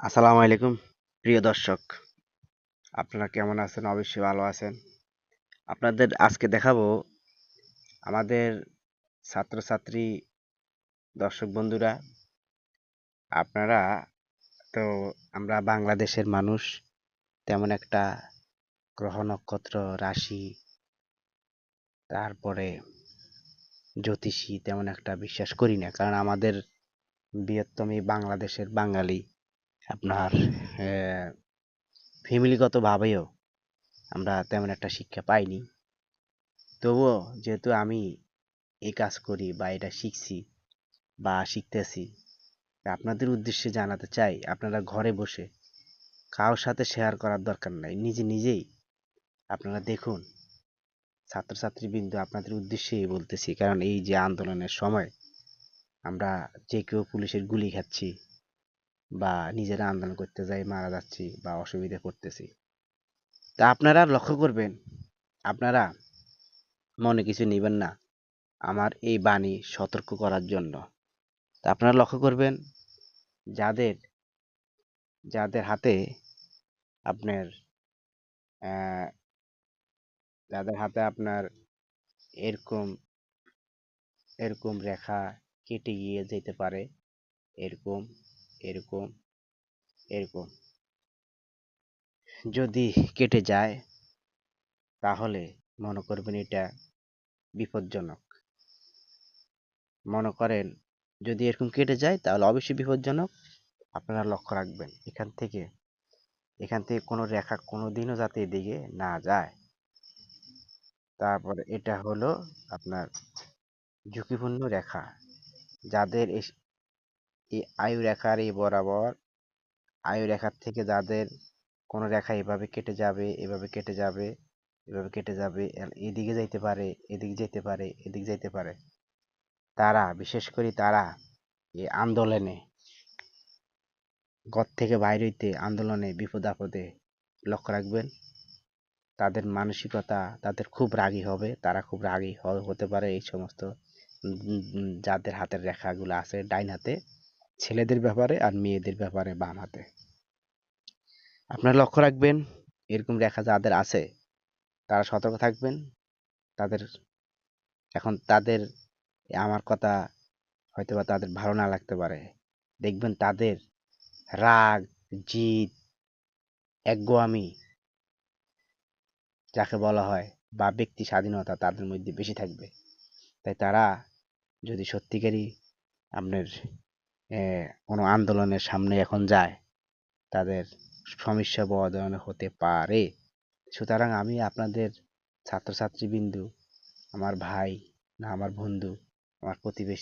আসসালামু আলাইকুম, প্রিয় দর্শক। আপনারা কেমন আছেন? অবশ্যই ভালো আছেন। আপনাদের আজকে দেখাবো আমাদের ছাত্রছাত্রী দর্শক বন্ধুরা, আপনারা তো আমরা বাংলাদেশের মানুষ, তেমন একটা গ্রহ নক্ষত্র, রাশি, তারপরে জ্যোতিষী তেমন একটা বিশ্বাস করি না, কারণ আমাদের বৃহত্তম এই বাংলাদেশের বাঙালি। আপনার ফ্যামিলিগতভাবেও আমরা তেমন একটা শিক্ষা পাইনি। তবুও যেহেতু আমি এই কাজ করি বা এটা শিখছি বা শিখতেছি আপনাদের উদ্দেশ্যে জানাতে চাই, আপনারা ঘরে বসে কারোর সাথে শেয়ার করার দরকার নাই। নিজে নিজেই আপনারা দেখুন, ছাত্রছাত্রীবৃন্দ আপনাদের উদ্দেশ্যেই বলতেছি, কারণ এই যে আন্দোলনের সময় আমরা যে কেউ পুলিশের গুলি খাচ্ছি বা নিজেরা আন্দোলন করতে যাই, মারা যাচ্ছি বা অসুবিধা করতেছি তা আপনারা লক্ষ্য করবেন, আপনারা মনে কিছু নেবেন না, আমার এই বাণী সতর্ক করার জন্য। তা আপনারা লক্ষ্য করবেন, যাদের যাদের হাতে আপনার যাদের হাতে আপনার এরকম এরকম রেখা কেটে গিয়ে যেতে পারে। এরকম এরকম এরকম। যদি কেটে যায়, তাহলে মনে করবেন এটা বিপজ্জনক। মনে করেন যদি এরকম কেটে যায়, তাহলে অবশ্যই বিপজ্জনক। আপনারা লক্ষ্য রাখবেন, এখান থেকে এখান থেকে কোনো রেখা কোনোদিনও যাতে এদিকে না যায়। তারপর এটা হলো আপনার ঝুঁকিপূর্ণ রেখা। যাদের এই- এই আয়ু রেখার এই বরাবর, আয়ু রেখার থেকে যাদের কোনো রেখা এভাবে কেটে যাবে, এভাবে কেটে যাবে, এভাবে কেটে যাবে এদিকে যাইতে পারে, এদিকে যেতে পারে, এদিকে যাইতে পারে, তারা, বিশেষ করে তারা এই আন্দোলনে ঘর থেকে বাইরে হইতে আন্দোলনে বিপদ আপদে লক্ষ্য রাখবেন। তাদের মানসিকতা, তাদের খুব রাগী হবে, তারা খুব রাগী হতে পারে এই সমস্ত যাদের হাতের রেখাগুলো আছে ডাইন হাতে, ছেলেদের ব্যাপারে আর মেয়েদের ব্যাপারে বাম হাতে। আপনারা লক্ষ্য রাখবেন, এরকম রেখা যাদের আছে, তারা সতর্ক থাকবেন। তাদের, এখন তাদের, আমার কথা হয়তো বা তাদের ভালো না লাগতে পারে। দেখবেন তাদের রাগ, জিদ, একগুয়ামি, যাকে বলা হয়, বা ব্যক্তি স্বাধীনতা তাদের মধ্যে বেশি থাকবে। তাই তারা যদি সত্যিকারই আপনার কোনো আন্দোলনের সামনে এখন যায়, তাদের সমস্যা বড় হতে পারে। সুতরাং আমি আপনাদের ছাত্রছাত্রীবৃন্দু, আমার ভাই না আমার বন্ধু, আমার প্রতিবেশী